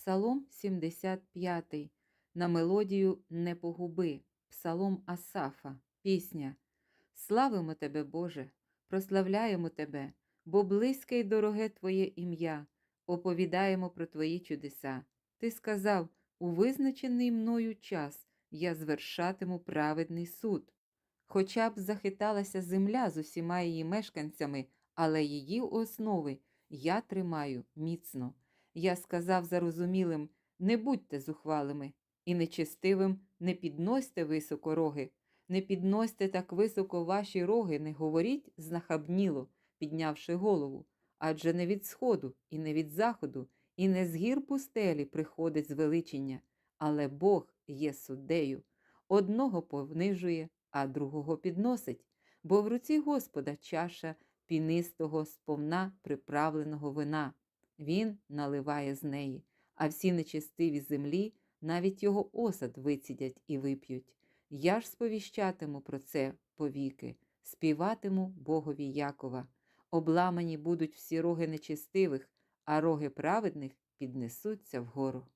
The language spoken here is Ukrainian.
Псалом 75 на мелодію Не погуби, Псалом Асафа, пісня. Славимо Тебе, Боже, прославляємо Тебе, бо близьке й дороге Твоє ім'я, оповідаємо про Твої чудеса. Ти сказав, у визначений мною час я звершатиму праведний суд. Хоча б захиталася земля з усіма її мешканцями, але її основи я тримаю міцно. Я сказав зарозумілим не будьте зухвалими, і нечестивим не підносьте високо роги, не підносьте так високо ваші роги, не говоріть знахабніло, піднявши голову, адже не від сходу і не від заходу, і не з гір пустелі приходить звеличення, але Бог є суддею. Одного понижує, а другого підносить, бо в руці Господа чаша пінистого сповна приправленого вина. Він наливає з неї, а всі нечестиві землі навіть його осад вицідять і вип'ють. Я ж сповіщатиму про це повіки, співатиму Богові Якова. Обламані будуть всі роги нечестивих, а роги праведних піднесуться вгору.